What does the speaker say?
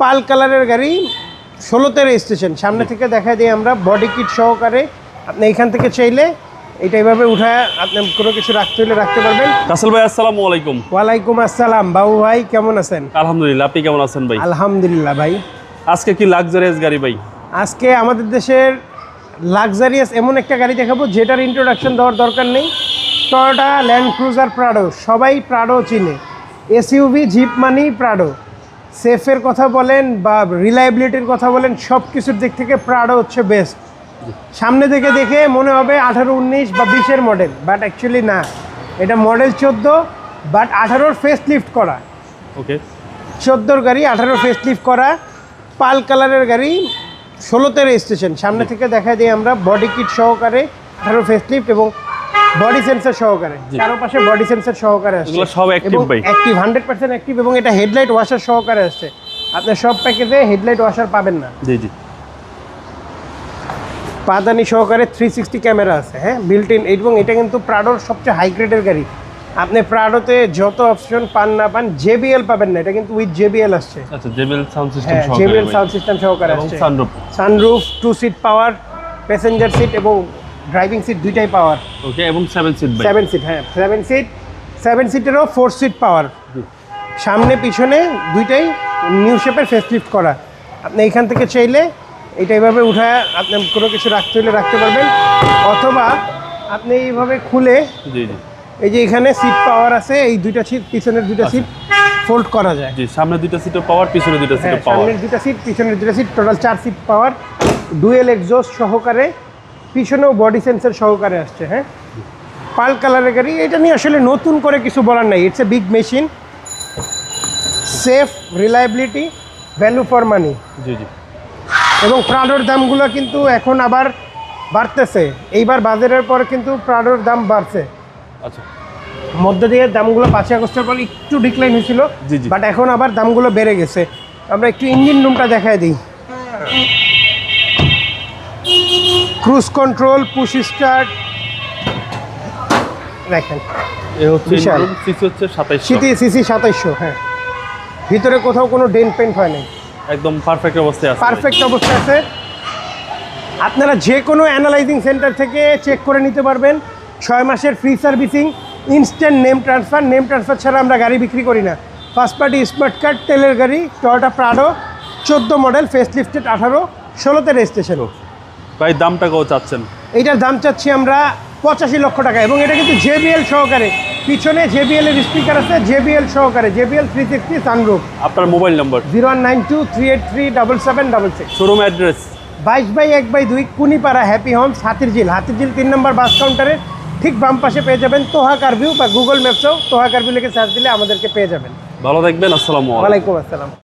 পাল কালারের গাড়ি ষোলোতে রেজিস্ট্রেশন সামনে থেকে দেখা দিই আমরা বডি কিট সহকারে। আপনি এখান থেকে চাইলে এটা এইভাবে উঠায় আপনি কোনো কিছু রাখতে হলে রাখতে পারবেন। কাসল ভাই আসসালামু আলাইকুম। ওয়ালাইকুম আসসালাম। বাবু ভাই কেমন আছেন? আলহামদুলিল্লাহ আপনি কেমন আছেন ভাই? আলহামদুলিল্লাহ ভাই। আজকে কি লাক্সারিয়াস গাড়ি ভাই? আজকে আমাদের দেশের লাক্সারিয়াস এমন একটা গাড়ি দেখাবো যেটার ইন্ট্রোডাকশন দেওয়ার দরকার নেই। টয়োটা ল্যান্ড ক্রুজার প্রাডো সবাই প্রাডো চিনে। এসইউভি জিপ মানি প্রাডো সেফের কথা বলেন বা রিলায়েবিলিটির কথা বলেন সব কিছুর দিক থেকে প্রাডো হচ্ছে বেস্ট সামনে থেকে দেখে মনে হবে আঠারো উনিশ বা বিশের মডেল বাট অ্যাকচুয়ালি না। এটা মডেল চোদ্দ বাট আঠারোর ফেস লিফট করা। ওকে চোদ্দোর গাড়ি আঠারো ফেস লিফট করা। পাল কালারের গাড়ি ষোলোতে রেজিস্ট্রেশন সামনে থেকে দেখা দিই আমরা বডি কিট সহকারে আঠারো ফেস লিফট এবং বডি সেন্সর সহকারে। চারপাশে বডি সেন্সর সহকারে আসছে। এগুলো সব active ভাই। অ্যাক্টিভ হান্ড্রেড পার্সেন্ট অ্যাক্টিভ এবং এটা হেডলাইট ওয়াশার সহকারে আসছে। আপনার সব প্যাকেজে হেডলাইট ওয়াশার পাবেন না। জি জি। পাদানি সহকারে থ্রি সিক্সটি ক্যামেরা আছে হ্যাঁ? বিল্ট ইন এবং এটা কিন্তু প্রাডোর সবচেয়ে হাই গ্রেডের গাড়ি। আপনি প্রাডোতে যত অপশন পান না পান জেবিএল পাবেন না। এটা কিন্তু উইথ জেবিএল আসছে। আচ্ছা জেবেল সাউন্ড সিস্টেম সহকারে জেবিএল সাউন্ড সিস্টেম সহকারে আসছে। Sunroof sunroof two seat power passenger seat এবং ড্রাইভিং সিট দুইটাই পাওয়ার ওকে এবং সেভেন সিট সেভেন সিট হ্যাঁ সেভেন সিট সেভেন সিটেরও ফোর সিট পাওয়ার সামনে পিছনে দুইটাই নিউ শেপের ফেস লিফট করা। আপনি এখান থেকে চাইলে এটা এইভাবে উঠায় আপনি কোনো কিছু রাখতে হলে রাখতে পারবেন। অথবা আপনি এইভাবে খুলে এই যে এখানে সিট পাওয়ার আছে এই দুইটা সিট পিছনের দুইটা আচ্ছা। সিট ফোল্ড করা যায়। জি সামনে দুইটা সিটের পাওয়ার পিছনে দুইটা হ্যাঁ সিটের পাওয়ার সামনের দুটা সিট পিছনের দুটা সিট টোটাল চার সিট পাওয়ার ডুয়েল এক্সজস্ট সহকারে পিছনেও বডি সেন্সার সহকারে আসছে হ্যাঁ? পাল কালারের গাড়ি এটা নিয়ে আসলে নতুন করে কিছু বলার নাই। It's a big machine safe reliability value for money জি জি। এবং প্রাডোর দামগুলো কিন্তু এখন আবার বাড়তেছে। এইবার বাজারের পর কিন্তু প্রাডোর দাম বাড়ছে। আচ্ছা। মধ্য দিয়ে দামগুলো পাঁচই আগস্টের পর একটু ডিক্লাইন হয়েছিল জি, জি। বাট এখন আবার দামগুলো বেড়ে গেছে। আমরা একটু ইঞ্জিন রুমটা দেখায় দিই। Cruise control push start. দেখেন। সিসি সাতাইশশো। হ্যাঁ। ভিতরে কোথাও কোনো ডেন পেন্ট হয় নাই। একদম পারফেক্ট অবস্থায় আছে। পারফেক্ট অবস্থায় আছে। আপনারা যে কোনো অ্যানালাইজিং সেন্টার থেকে চেক করে নিতে পারবেন। ছয় মাসের free servicing instant name transfer. Name transfer ছাড়া আমরা গাড়ি বিক্রি করি না। ফার্স্ট পার্টি স্মার্ট কার্ড তেলের গাড়ি টয়োটা প্রাডো চোদ্দ মডেল ফেস লিফটেড আঠারো ষোলোতে রেজিস্ট্রেশন। ভাই দামটা কত চাচ্ছেন? এইটার দাম চাচ্ছি আমরা পঁচাশি লক্ষ টাকা এবং এটা কিন্তু জেবিএল সহকারে। পিছনে জেবিএল এর স্পিকার আছে জেবিএল সহকারে জেবিএল থ্রি সিক্সটি সানরুফ আপনার mobile number zero one nine two three eight three double seven double six showroom address বাইশ বাই এক বাই দুই কুনিপাড়া হ্যাপি হোমস হাতিরঝিল। হাতিরঝিল তিন নম্বর বাস কাউন্টারের ঠিক বাম পাশে পেয়ে যাবেন তোহা কারভিউ বা গুগল ম্যাপসেও তোহা কারভিউ লিখে সার্চ দিলে আমাদেরকে পেয়ে যাবেন। ভালো থাকবেন আসসালামু আলাইকুম। আসসালাম।